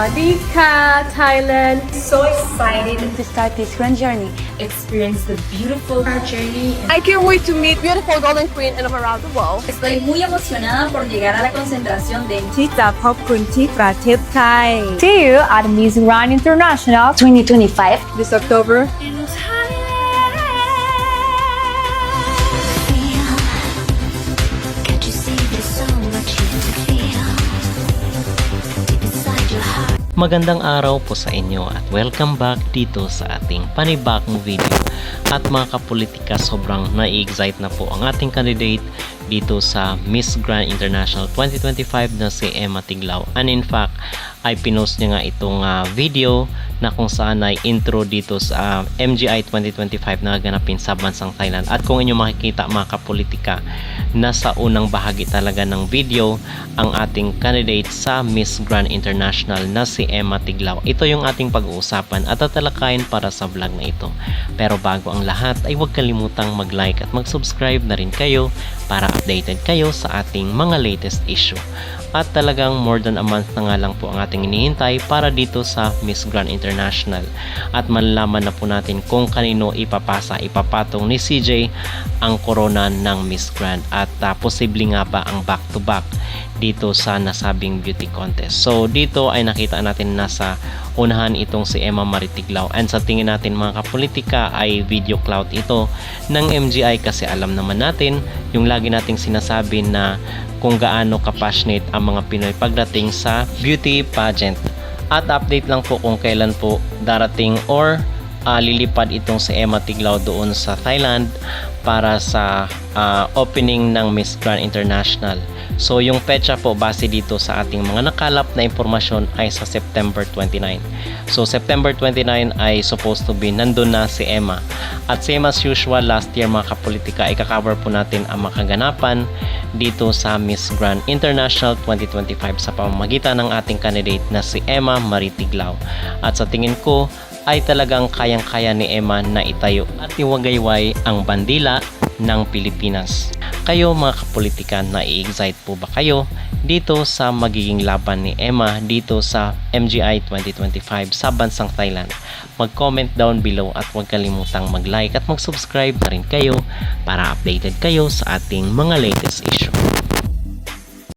Sawadika, Thailand. So excited to start this grand journey. to experience the beautiful journey. I can't wait to meet beautiful Golden Queen and around the world. Estoy muy emocionada por llegar a la concentración de ที่จะพบคุณที่ประเทศไทย See you at Miss Grand International 2025 This October, Magandang araw po sa inyo at welcome back dito sa ating panibagong video. At mga kapolitika, sobrang na-excite na po ang ating candidate dito sa Miss Grand International 2025 na si Emma Tiglao. And in fact, ay pinost niya nga itong ah, video na kung saan ay intro dito sa ah, MGI 2025 na ganapin sa bansang Thailand. At kung inyo makikita mga kapolitika, nasa unang bahagi talaga ng video ang ating candidate sa Miss Grand International na si Emma Tiglao. Ito yung ating pag-uusapan at tatalakayin para sa vlog na ito. Pero bago ang lahat ay huwag kalimutang mag-like at mag-subscribe na rin kayo para updated kayo sa ating mga latest issue. At talagang more than a month na nga lang po ang ating inihintay para dito sa Miss Grand International. At malalaman na po natin kung kanino ipapasa, ipapatong ni CJ ang corona ng Miss Grand. At ah, posible nga ba ang back-to-back dito sa nasabing beauty contest. So dito ay nakita natin nasa unahan itong si Emma Maritiglao and sa tingin natin mga kapolitika ay video clout ito ng MGI kasi alam naman natin yung lagi nating sinasabi na kung gaano ka-passionate ang mga Pinoy pagdating sa beauty pageant. At update lang po kung kailan po darating or ah, lilipad itong si Emma Tiglao doon sa Thailand para sa ah, opening ng Miss Grand International. So yung petsa po base dito sa ating mga nakalap na impormasyon ay sa September 29. So September 29 ay supposed to be nandun na si Emma. At same as usual last year mga kapolitika ay kakabar po natin ang makaganapan dito sa Miss Grand International 2025 sa pamamagitan ng ating candidate na si Emma Marie Tiglao. At sa tingin ko ay talagang kayang-kaya ni Emma na itayo at iwagayway ang bandila ng Pilipinas. Kayo mga kapolitika, na-excite po ba kayo dito sa magiging laban ni Emma dito sa MGI 2025 sa bansang Thailand? Mag-comment down below at huwag kalimutang mag-like at mag-subscribe na rin kayo para updated kayo sa ating mga latest issue.